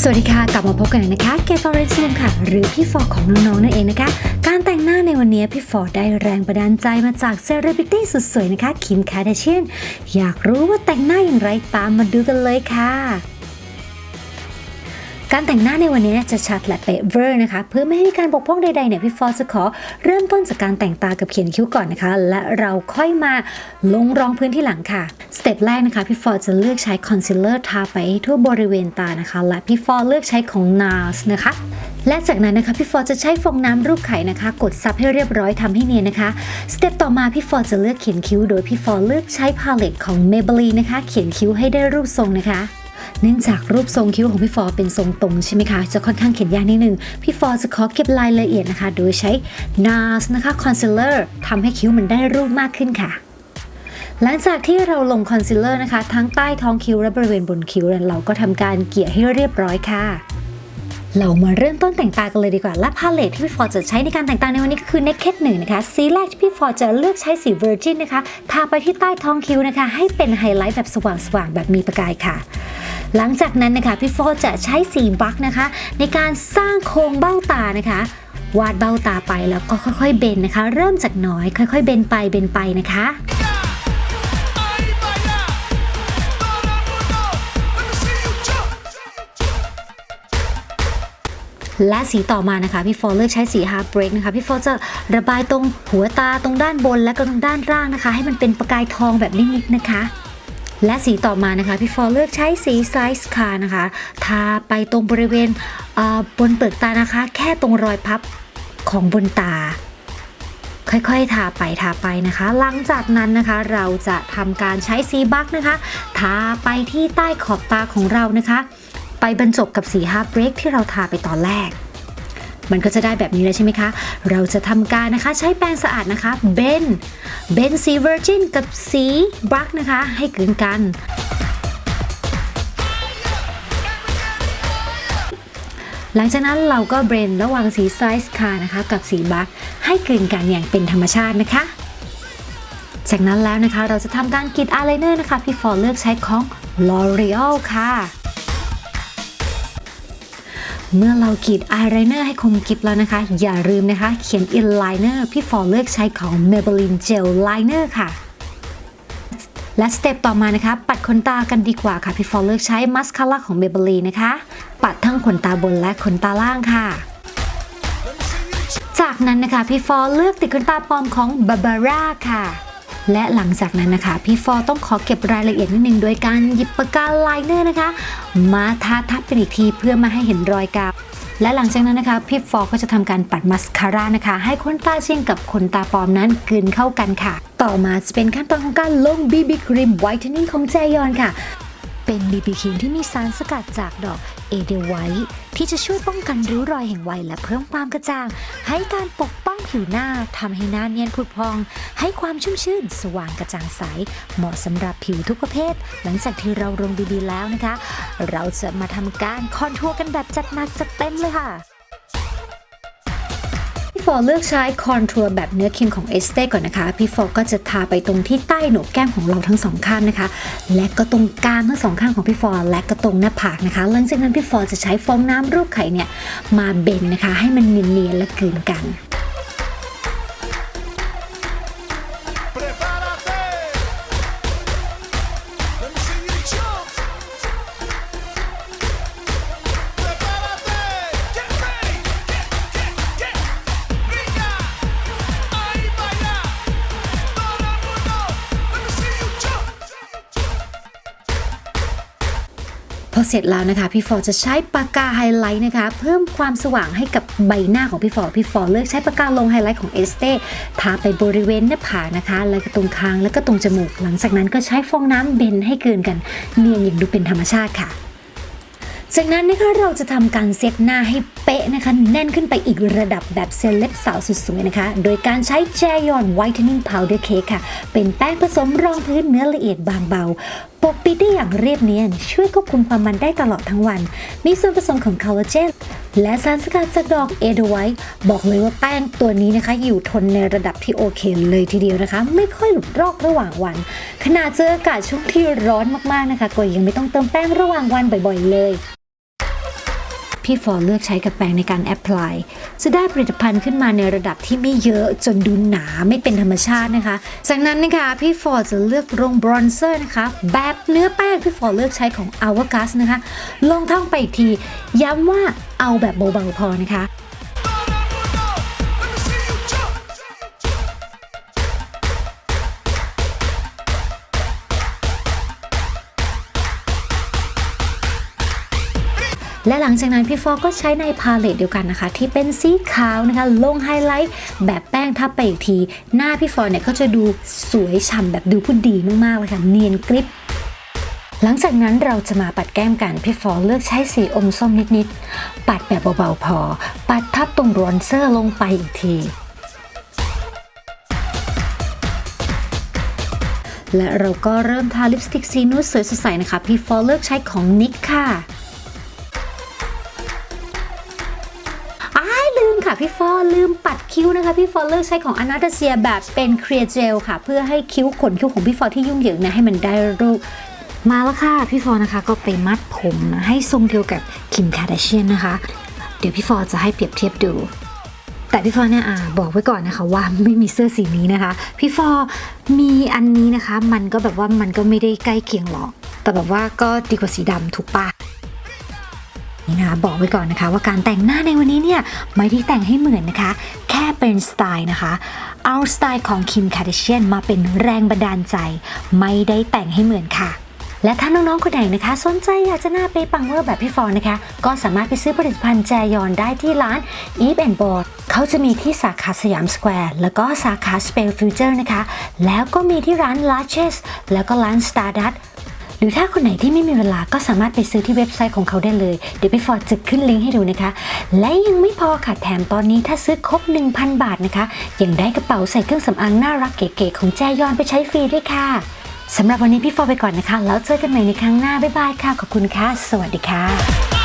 สวัสดีค่ะ กลับมาพบกันอีกนะคะเกฟอร์เรซูมค่ะ หรือพี่ฟอร์ของน้องๆนั่นเองนะคะ การแต่งหน้าในวันนี้พี่ฟอร์ได้แรงบันดาลใจมาจากเซเลบริตี้สุดสวยนะคะคิมคาเดเชียนอยากรู้ว่าแต่งหน้าอย่างไรตามมาดูกันเลยค่ะ การแต่งหน้าในวันนี้จะชัดและเป๊ะเวอร์นะคะ เพื่อไม่ให้มีการบกพร่องใดๆเนี่ยพี่ฟอร์จะขอเริ่มต้นจากการแต่งตากับเขียนคิ้วก่อนนะคะ และเราค่อยมาลงรองพื้นที่หลังค่ะสเต็ปแรกนะคะพี่ฟอร์จะเลือกใช้คอนซีลเลอร์ทาไปทั่วบริเวณตานะคะ และพี่ฟอร์เลือกใช้ของ NARS นะคะและจากนั้นนะคะพี่ฟอร์จะใช้ฟองน้ำรูปไข่นะคะ กดซับให้เรียบร้อยทำให้เนียนนะคะสเต็ปต่อมาพี่ฟอร์จะเลือกเขียนคิ้ว โดยพี่ฟอร์เลือกใช้พาเลตของ Maybelline นะคะ เขียนคิ้วให้ได้รูปทรงนะคะ เนื่องจากรูปทรงคิ้วของพี่ฟอร์เป็นทรงตรงใช่ไหมคะ จะค่อนข้างเขียนยากนิดนึง พี่ฟอร์จะขอเก็บรายละเอียดนะคะ โดยใช้ NARS นะคะคอนซีลเลอร์ทำให้คิ้วมันได้รูปมากขึ้นค่ะหลังจากที่เราลงคอนซีลเลอร์นะคะ ทั้งใต้ท้องคิ้วและบริเวณบนคิ้วเนี่ยเราก็ทำการเกลี่ยให้เรียบร้อยค่ะ เรามาเริ่มต้นแต่งตากันเลยดีกว่า และพาเลทที่พี่ฟอร์จะใช้ในการแต่งตาในวันนี้ก็คือ Naked 1นะคะ สีแรกที่พี่ฟอร์จะเลือกใช้สี Virgin นะคะ ทาไปที่ใต้ท้องคิ้วนะคะ ให้เป็นไฮไลท์แบบสว่างๆแบบมีประกายค่ะ หลังจากนั้นนะคะพี่ฟอจะใช้สีบักนะคะ ในการสร้างโครงเบ้าตานะคะ วาดเบ้าตาไปแล้วก็ค่อยๆเบนนะคะ เริ่มจากน้อย ค่อยๆเบนไปเบนไปนะคะและสีต่อมานะคะพี่ฟอเลือกใช้สี Hard Break นะคะพี่ฟอจะระบายตรงหัวตาตรงด้านบนและก็ตรงด้านล่างนะคะ ให้มันเป็นประกายทองแบบนิดๆนะคะ และสีต่อมานะคะพี่ฟอเลือกใช้สี Size Car นะคะทาไปตรงบริเวณเบนเปลือกตานะคะ แค่ตรงรอยพับของบนตา ค่อยๆ ทาไปทาไปนะคะ หลังจากนั้นนะคะเราจะทำการใช้สีบักนะคะ ทาไปที่ใต้ขอบตาของเรานะคะ ไปบรรจบกับสีฮาร์ b เบรกที่เราทาไปตอนแรก มันก็จะได้แบบนี้แล้วใช่ไหมคะ เราจะทำการนะคะใช้แปรงสะอาดนะคะเบนเบนสีเวอร์จินกับสีบลักนะคะ ให้กลืนกันหลังจากนั้นเราก็เบรนระหว่างสีไซส์คานะคะ กับสีบัคให้กลืนกันอย่างเป็นธรรมชาตินะคะ จากนั้นแล้วนะคะเราจะทำการกรีดอายไลเนอร์นะคะ พี่ฟอร์เลือกใช้ของ L'Oreal ค่ะ เมื่อเรากรีดอายไลเนอร์ให้คมกริบแล้วนะคะ อย่าลืมนะคะ เขียนอินไลเนอร์พี่ฟอเลือกใช้ของ Maybelline Gel Liner ค่ะ และสเต็ปต่อมานะคะ ปัดขนตากันดีกว่าค่ะพี่ฟอเลือกใช้มัสคาร่าของ Maybelline นะคะ ปัดทั้งขนตาบนและขนตาล่างค่ะจากนั้นนะคะ พี่ฟอเลือกติดขนตาปลอมของ Barbara ค่ะ และหลังจากนั้นนะคะ พี่ฟอต้องขอเก็บรายละเอียดนิดนึงโดยการหยิบปากกาไลเนอร์นะคะ มาทาทับเป็นอีกทีเพื่อมาให้เห็นรอยกาวและหลังจากนั้นนะคะพี่ฟอก็จะทำการปัดมัสคาร่านะคะ ให้ขนตาเชียงกับขนตาปลอมนั้นกลืนเข้ากันค่ะ ต่อมาจะเป็นขั้นตอนของการลงบีบีครีมไวท์เทนนิ่งของแจยอนค่ะ เป็นบีบีครีมที่มีสารสกัดจากดอกเอเดไวท์ที่จะช่วยป้องกันริ้วรอยแห่งวัยและเพิ่มความกระจ่าง ให้การปกป้องผิวหน้าทำให้หน้าเนียนผุดพอง ให้ความชุ่มชื่น สว่างกระจ่างใส เหมาะสำหรับผิวทุกประเภท หลังจากที่เราลง BB แล้วนะคะ เราจะมาทำการคอนทัวร์กันแบบจัดหนักจัดเต็มเลยค่ะ ฟอร์เลือกใช้คอนทัวร์แบบเนื้อครีมของเอสเต้ก่อนนะคะ พี่ฟอร์ก็จะทาไปตรงที่ใต้โหนกแก้มของเราทั้งสองข้างนะคะ และก็ตรงกลางทั้งสองข้างของพี่ฟอร์และก็ตรงหน้าผากนะคะ หลังจากนั้นพี่ฟอร์จะใช้ฟองน้ำรูปไข่เนี่ยมาเบนนะคะ ให้มันเนียนๆและกลืนกัน อเสร็จแล้วนะคะ พี่ฟอร์จะใช้ปากกาไฮไลท์นะคะ เพิ่มความสว่างให้กับใบหน้าของพี่ฟอร์พี่ฟอร์เลือกใช้ปากกาลงไฮไลท์ของเอสเต้ทาไปบริเวณหน้าผากนะคะ แล้วก็ตรงคางแล้วก็ตรงจมูก หลังจากนั้นก็ใช้ฟองน้ำเบนให้เกินกัน เนียนอย่างดูเป็นธรรมชาติค่ะ จากนั้นนะคะเราจะทำการเซตหน้าให้เป๊ะนะคะ แน่นขึ้นไปอีกระดับแบบเซเลบสาวสุดสวยนะคะ โดยการใช้แจยอนไวท์เทนนิ่งพาวเดอร์เค้กค่ะ เป็นแป้งผสมรองพื้นเนื้อละเอียดบางเบา ปกปิดได้อย่างเรียบเนียน ช่วยควบคุมความมันได้ตลอดทั้งวัน มีส่วนผสมของคอลลาเจนและสารสกัดจากดอกเอเดไวท์บอกเลยว่าแป้งตัวนี้นะคะ อยู่ทนในระดับที่โอเคเลยทีเดียวนะคะ ไม่ค่อยหลุดรอกระหว่างวัน ขนาดเจออากาศช่วงที่ร้อนมากๆนะคะ ก็ยังไม่ต้องเติมแป้งระหว่างวันบ่อยๆเลย พี่ฟอร์เลือกใช้กับแปรงในการแอพพลายจะได้ผลิตภัณฑ์ขึ้นมาในระดับที่ไม่เยอะจนดูหนาไม่เป็นธรรมชาตินะคะ จากนั้นนะคะพี่ฟอร์จะเลือกลงบรอนเซอร์นะคะแบบเนื้อแป้งพี่ฟอร์เลือกใช้ของ a าว a กัสนะคะลงท่องไปอีกที ย้ำว่าเอาแบบเบาๆพอนะคะ และหลังจากนั้นพี่ฟอก็ใช้ในพาเลตเดียวกันนะคะ ที่เป็นสีขาวนะคะลงไฮไลท์แบบแป้งทับไปอีกที หน้าพี่ฟอเนี่ยก็จะดูสวยฉ่ำแบบดูผู้ดีมากๆเลยค่ะเนียนกริบหลังจากนั้นเราจะมาปัดแก้มกันพี่ฟอเลือกใช้สีอมส้มนิดๆ ปัดแบบเบาๆพอ ปัดทับตรงบรอนเซอร์ลงไปอีกที และเราก็เริ่มทาลิปสติกสีนูดสวยสดใสนะคะ พี่ฟอเลือกใช้ของนิกค่ะ ค่ะพี่ฟอลืมปัดคิ้วนะคะพี่ฟอเลือกใช้ของอนาตาเซียแบบเป็นเคลียร์เจลค่ะ เพื่อให้คิ้วขนคิ้วของพี่ฟอที่ยุ่งเหยิงนะให้มันได้รูปมาแล้วค่ะพี่ฟอนะคะก็ไปมัดผมนะให้ทรงเดียวกับคิมคาร์ดาเชียนนะคะ เดี๋ยวพี่ฟอจะให้เปรียบเทียบดูแต่พี่ฟอเนี่ยอบอกไว้ก่อนนะคะว่าไม่มีเสื้อสีนี้นะคะ พี่ฟอมีอันนี้นะคะ มันก็แบบว่ามันก็ไม่ได้ใกล้เคียงหรอก แต่แบบว่าก็ดีกว่าสีดำถูกปะ นะคะบอกไว้ก่อนนะคะ ว่าการแต่งหน้าในวันนี้เนี่ยไม่ได้แต่งให้เหมือนนะคะ แค่เป็นสไตล์นะคะ เอาสไตล์ของคิมคา r d เชียนมาเป็นแรงบันดาลใจ ไม่ได้แต่งให้เหมือนค่ะและถ้าน้องๆคนไหนนะคะ สนใจอยากจะหน้าเป๊ะปังเวอร์แบบพี่ฟอนนะคะ ก็สามารถไปซื้อผลิตภัณฑ์แจยอนได้ที่ร้าน Eve and Board เขาจะมีที่สาขาสยามสแควร์แล้วก็สาขา Spell Future นะคะ แล้วก็มีที่ร้าน Larches แล้วก็ร้าน Stardust รือถ้าคนไหนที่ไม่มีเวลาก็สามารถไปซื้อที่เว็บไซต์ของเขาได้เลย เดี๋ยวพี่ฟอร์ดจะขึ้นลิงก์ให้ดูนะคะ และยังไม่พอค่ะแถมตอนนี้ถ้าซื้อครบ 1,000 บาทนะคะ ยังได้กระเป๋าใส่เครื่องสำอางน่ารักเก๋ๆของแจยอนไปใช้ฟรีด้วยค่ะสำหรับวันนี้พี่ฟอร์ไปก่อนนะคะ แล้วเจอกันใหม่ในครั้งหน้าบ๊ายบายค่ะขอบคุณค่ะสวัสดีค่ะ